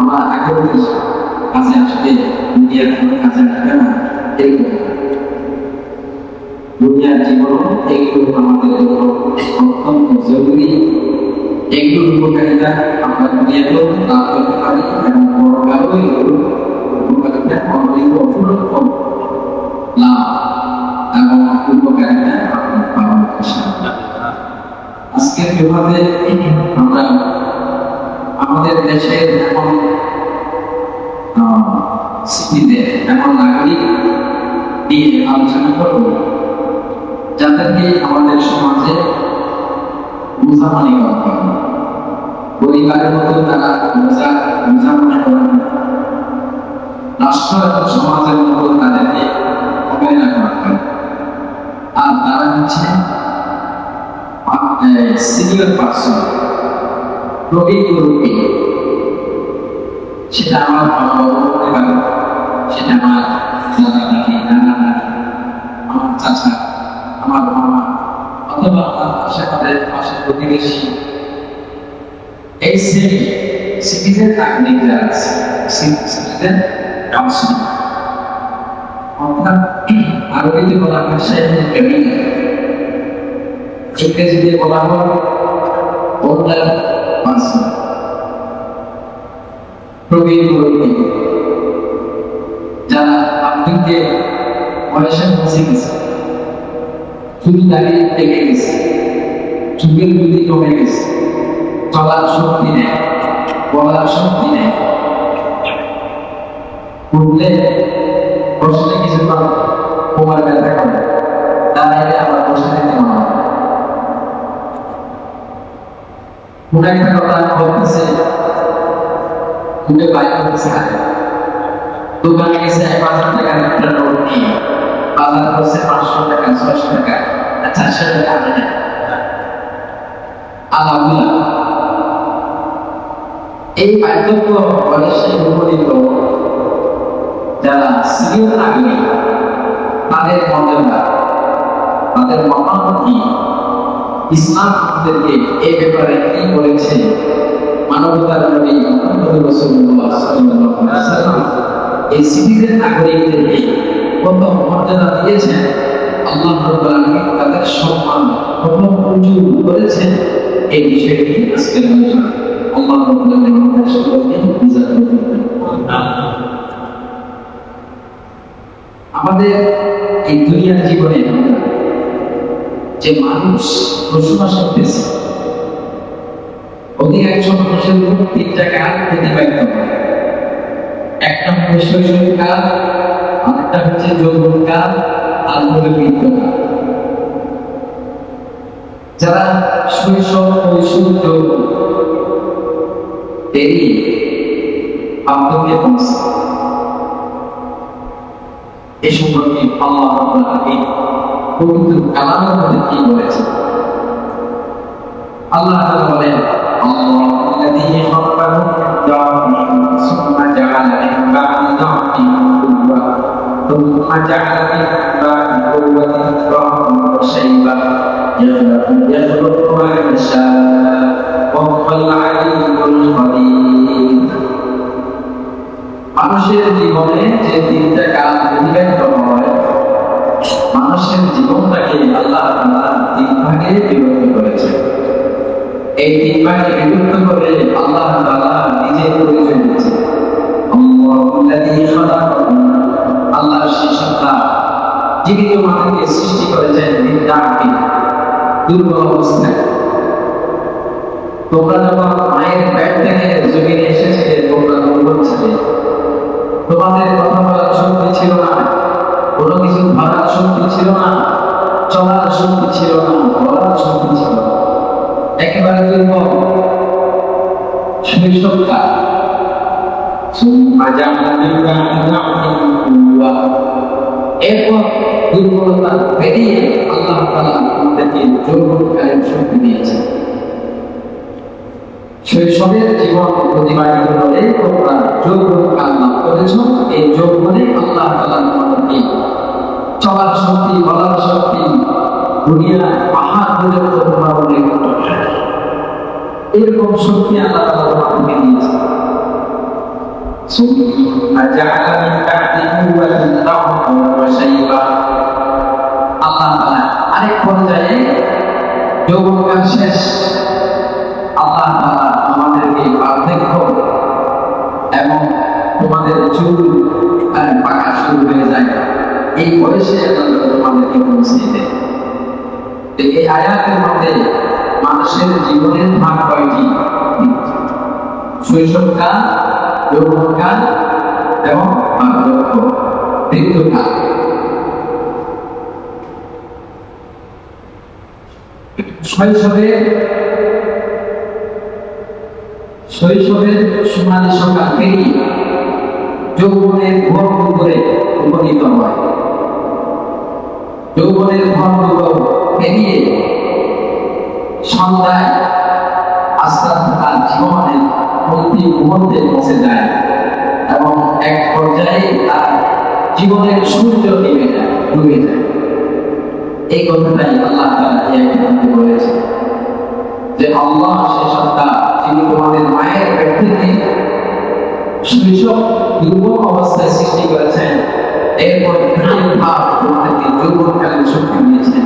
আমার আগের কাজে আসবে, দুনিয়ার কোনো কাজে আসবে না, এরকম। দুনিয়ার জীবন এগুলো আমাদের জন্য অত্যন্ত জরুরি। এগুলোর উপকারিতা আমরা দুনিয়াতেও লাভ করতে পারি এবং পরকালেও এগুলোর উপকারিতা অনেক অফুরন্ত লাভ, এবং উপকারিতা আমরা পাবো ইনশাআল্লাহ। আজকের বিভাগে আমরা আমাদের দেশের এমন এমন নাগরিক নিয়ে আলোচনা করব যাদেরকে আমাদের সমাজে বোঝা মনে করা হয় পরিবারের তারা রাষ্ট্র এবং সমাজের মতো তাদেরকে অবহেলা করা হয়। আর তারা হচ্ছে সিনিয়র পার্সন প্রবীণ সেটা আমার আমার দাদা আমার মামা অথবা আমার আশেপাশে পাশের প্রতিবেশী এই শ্রেণি সিটিজেন নাগরিক যারা বলা হয় ইংরেজিতে বলা হয় ওল্ডার পার্সন প্রবীণ আপনাকে বয়সে পৌঁছে গেছে। চুল দাঁড়িয়ে পেকে গেছে। চুলের গুলি কমে গেছে। চলার শক্তি নেই, বলার শক্তি নেই। উঠলে বসলে কিছুক্ষণ কোমর ব্যথা করে দাঁড়াইলে আবার বসে নিতে কোন একটা কথা বলতেছে মুখে বাইরে করতেছে দোকানে গেছে, এক টাকার একটা নোট নিয়ে বাজার করছে পাঁচশো টাকা, ছয়শো টাকা চারশো টাকা আনে না আলাদা এই পার্থক্য বয়সে উপনীত যারা সিনিয়র নাগরিক, তাদের মর্যাদা, তাদের মতামত কি ইসলাম আমাদেরকে এই ব্যাপারে কি বলেছে? মানবতার নবী মুহাম্মদ রাসূলুল্লাহ এই সিটিজেন নাগরিকদেরকে কত মর্যাদা দিয়েছেন, আল্লাহ তাদের সম্মান কত উঁচু করেছেন, এই বিষয়টি আমাদের এই দুনিয়ার জীবনে যে মানুষ বসবাস করতেছে, অধিকাংশ মানুষের তিনটা কাল অতিবাহিত হয়। একটা আরেকটা হচ্ছে আর যারা শৈশব যৌবন পেরিয়ে বার্ধক্যে পৌঁছে এই সম্পর্কে আল্লাহ আলামিন পবিত্র কালামের মধ্যে কি বলেছেন আল্লাহ বলেন আল্লাহুল্লাযী মিন মানুষের জীবনে যে তিনটা কাল অতিবাহিত হয়, মানুষের জীবনটাকে আল্লাহ তিন ভাগে বিভক্ত করেছে। এই তিন ভাগে বিভক্ত করে আল্লাহ তাআলা নিজে পরিচয় দিয়েছে যিনি তোমাদেরকে সৃষ্টি করেছেন নির্দাকি দুর্বল অবস্থায় তোমরা যখন মায়ের পেট থেকে জমিনে এসেছিলে তোমরা দুর্বল ছিলে তোমাদের কথা বলার শক্তি ছিল না কোনো কিছু ধরার শক্তি ছিল না চলার শক্তি ছিল না বলার শক্তি ছিল না একেবারে দুর্বল শৈশবকাল ثم جعل من بعد ضعف قوة এরপর দুর্বলতা পেরিয়ে আল্লাহ তাআলা আমাদেরকে যৌবনকালীন শক্তি দিয়েছে শৈশবের জীবন অতিবাহিত করে তোমরা যৌবনকাল লাভ করেছ এই যৌবনে আল্লাহ তাআলা তোমাদেরকে চলার শক্তি বলার শক্তি দুনিয়া পাহাড় পর্যন্ত তোমরা উল্লেখ করতে এরকম শক্তি আল্লাহ তাআলা তোমাদেরকে দিয়েছে ثم جعل من بعد قوة ضعفا وشيبا এই বয়সে মধ্যে মানুষের জীবনের ভাগ কয়টি? শৈশবকাল যৌবনকাল এবং বার্ধক্য মৃত্যুকাল শৈশবে, শৈশবের সোনালি সকাল পেরিয়ে যৌবনের ভোর করে উপনীত হয়। যৌবনের ভোর পেরিয়ে সন্ধ্যায় আস্তে আস্তে তার জীবনের অন্তিম মুহূর্তে পৌঁছে যায় এবং এক পর্যায়ে তার জীবনের সূর্য নেমে যায়, ডুবে যায়। এই কথাটাই আল্লাহ বলেছে যে আল্লাহ সে সত্তা যিনি তোমাদের মায়ের পেট শৈশব দুর্বল অবস্থায় সৃষ্টি করেছেন, এরপর প্রাণীর ভাব তোমাদেরকে যৌবনকালীন শক্তি দিয়েছেন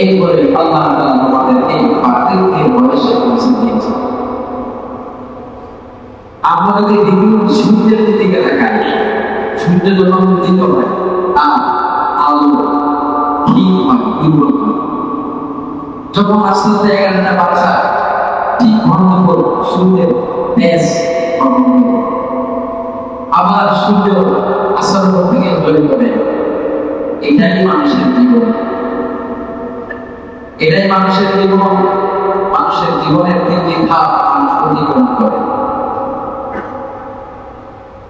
এরপরে আল্লাহ তাআলা তোমাদেরকে বার্ধক্যের বয়সে পৌঁছে দিয়েছে। আমরা যদি বিভিন্ন সূর্যের দিকে তাকাই, সূর্য যখন উদিত হয় আলো যখন ঠিক পর সূর্যের আবার সূর্য আসর থেকে হয়ে পড়ে এটাই মানুষের জীবন। এটাই মানুষের জীবন। মানুষের জীবনের তিনটি ধাপ মানুষ অতিক্রম করে।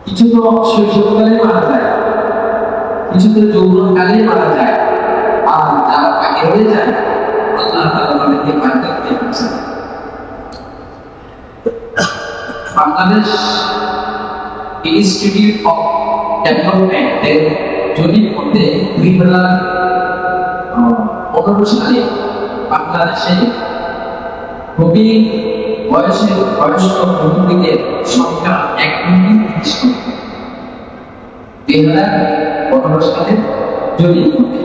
কিছু তো শৈশবকালে মারা যায়, কিছু তো যৌবনকালে মারা যায়। যারা আগে হয়ে যায়। বাংলাদেশ ইনস্টিটিউট অফ ডেভেলপমেন্টের জরিপ মধ্যে দুই হাজার পনেরো সালে বাংলাদেশে বয়সের বয়স্ক প্রবীণদের সংখ্যা এক মিলিয়ন ত্রিশ কোটি দুই হাজার পনেরো সালের মধ্যে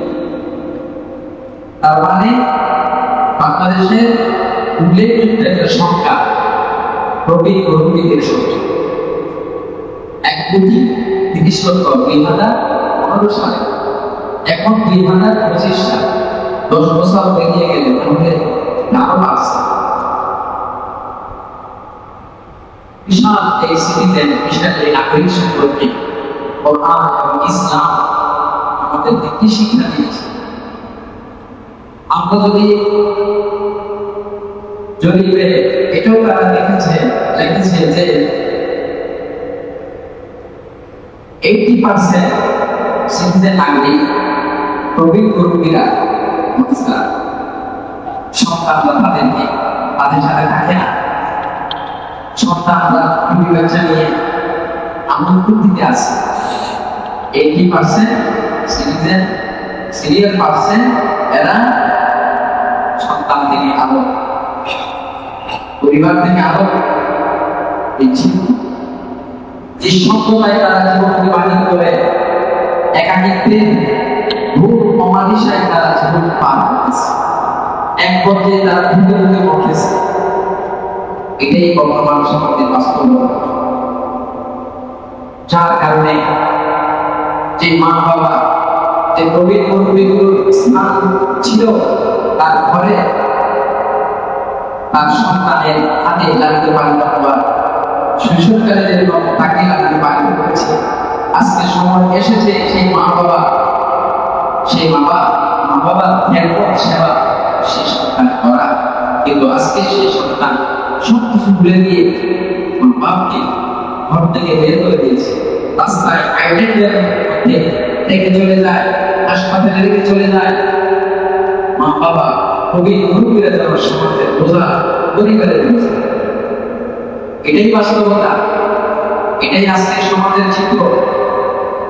তার মানে বাংলাদেশের উল্লেখযোগ্য একটা সংখ্যা প্রবীণ প্রবীণদের সংখ্যা এক কোটি তিরিশ লক্ষ দুই হাজার পনেরো সালে। এখন দুই হাজার পঁচিশ সাল। দশ বছর পেরিয়ে গেলে তাহলে আরও বাড়ছে বিশাল এই সিটিতে বিশাল এই নাগরিক সম্পর্কে এবং ইসলাম আমাদেরকে কি শিক্ষা দিয়েছে। আমরা যদি জরিপে এটাও তারা দেখেছে লিখেছে যে এইটি পার্সেন্ট সিটিজেন নাগরিক, প্রবীণ কর্মীরা মুসলাম সন্তানরা তাদেরকে তাদের সাথে থাকে না। সন্তানরা বিবি বাচ্চা নিয়ে আনন্দ ফুর্তিতে আছে। Eighty percent citizen serial percent এরা সন্তান থেকে আলো। পরিবার থেকে আলো। এই যে সভ্যতায় তারা জীবন অতিবাহিত করে একাকিত্বের ভুল অমানিসায় তারা জীবন পার করতেছে এক পর্যায়ে তারা ভুলে ভুলে মরতেছে এটাই বর্তমান সমাজের বাস্তবতা যার কারণে যে মা বাবা যে প্রবীণ মুরব্বীগুলোর স্থান ছিল তার ঘরে তার সন্তানের হাতে লালিত পালিত হওয়া শৈশবকালে যেরকম তাকে লালিত পালিত করেছে আজকে সময় এসেছে সেই মা বাবা। সেই বাবা, মা বাবার ধ্যান সেবা সেই সন্তান করা। কিন্তু আজকে সেই সন্তান সব কিছু ভুলে গিয়ে মা বাপকে ঘর থেকে বের করে দিয়েছে। রাস্তায় আইডেন্টের মধ্যে রেখে চলে যায় হাসপাতালে রেখে চলে যায় মা বাবা কবি মুরব্বীরা যেন সমাজের বোঝা পরিবারের বোঝা। এটাই বাস্তবতা। এটাই আজকে সমাজের চিত্র।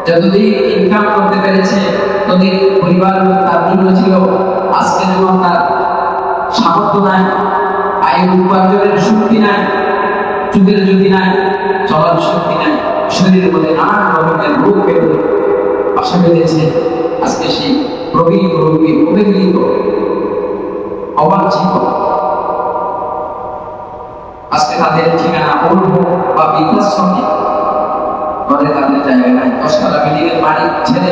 যতদিন ইনকাম করতে পেরেছে, ততদিন পরিবার তার ছিল। আজকে যখন তার সামর্থ্য নাই, আয় উপার্জনের শক্তি নাই চুকের যদি নাই, চলার শক্তি নাই, শরীরের মধ্যে নানান রকমের রোগ বাসা বেঁধেছে আজকে সেই প্রবীণ রোগী অবহেলিত অবাঞ্ছিত আজকে তাদের ঠিকানা অল্প বা বৃদ্ধাশ্রমে ঘরে তাদের জায়গা নাই। দশতলা বিল্ডিং এর মালিক ছেলে।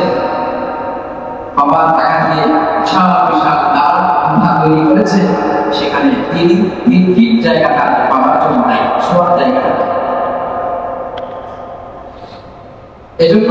বাবা টাকা দিয়ে বিশাল বিশাল ডাল উঠা তৈরি করেছে। সেখানে তিন তিন ফিট জায়গাটা বাবার জন্য নাই শোয়ার জায়গাটা এজন্য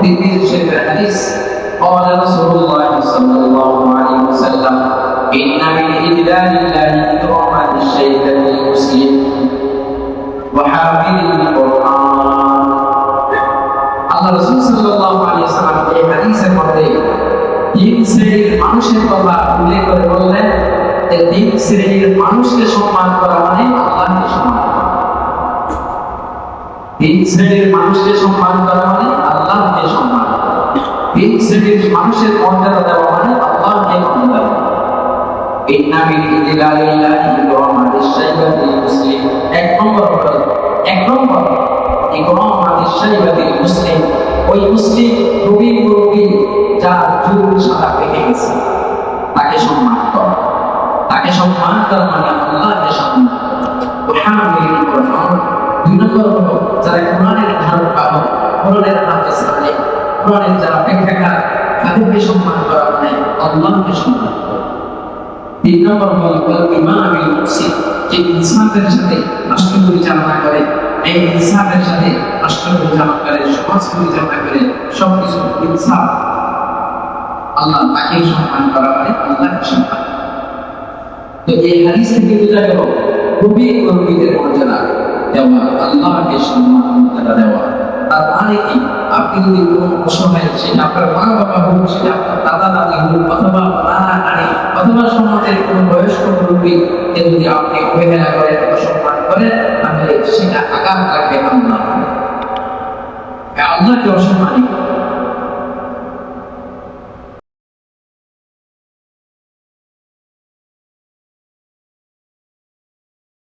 তিরমিজি শরীফের হাদিস قال رسول الله صلى الله عليه وسلم إن من إجلال الله إكرام الشيخ المسلم وحافظ القرآن আল্লাহ রাসূল সাল্লাল্লাহু আলাইহি সাল্লাম এই হাদিসের মধ্যে তিন শ্রেণীর মানুষের কথা উল্লেখ করে বললেন যে তিন শ্রেণীর মানুষকে সম্মান করা মানে আল্লাহকে সম্মান করা তিন শ্রেণীর মানুষকে সম্মান করা মানে আল্লাহকে সম্মান তিন শ্রেণির মানুষের মর্যাদা দেওয়া মানে আল্লাহকে মর্যাদা এই নামে আমাদের ওই মুসলিম রবি গেছে, তাকে সম্মান কর। তাকে সম্মান কর মানে আল্লাহকে সম্মান কর। দুই নম্বর হলো, যারা কোরআনের যারা ব্যাখ্যাকার, তাদেরকে সম্মান করা মানে সম্মান করা। তিন নম্বর হল যে ইনসাফের সাথে রাষ্ট্র পরিচালনা করে, এই ইনসাফের সাথে রাষ্ট্র পরিচালনা করে সমাজ পরিচালনা করে, সবকিছু ইনসাফ। আল্লাহ তাকে সম্মান করা মানে আল্লাহকে সম্মান। তো এই হাদিস থেকে বোঝা গেল খুবই কর্মীদের মর্যাদা দেওয়া, আল্লাহকে সম্মান মর্যাদা দেওয়া। তার তাহলে কি? আপনি যদি কোনো অসহায় সেটা আপনার মা বাবা হোক সেটা আপনার দাদা দাদি হোক, অথবা নানা নারী অথবা সমাজের কোনো বয়স্ক মুরব্বীকে যদি আপনি অবহেলা করেন অসম্মান করেন, তাহলে সেটা আগাম লাগবে আল্লাহ। আল্লাহকে অসম্মানই করা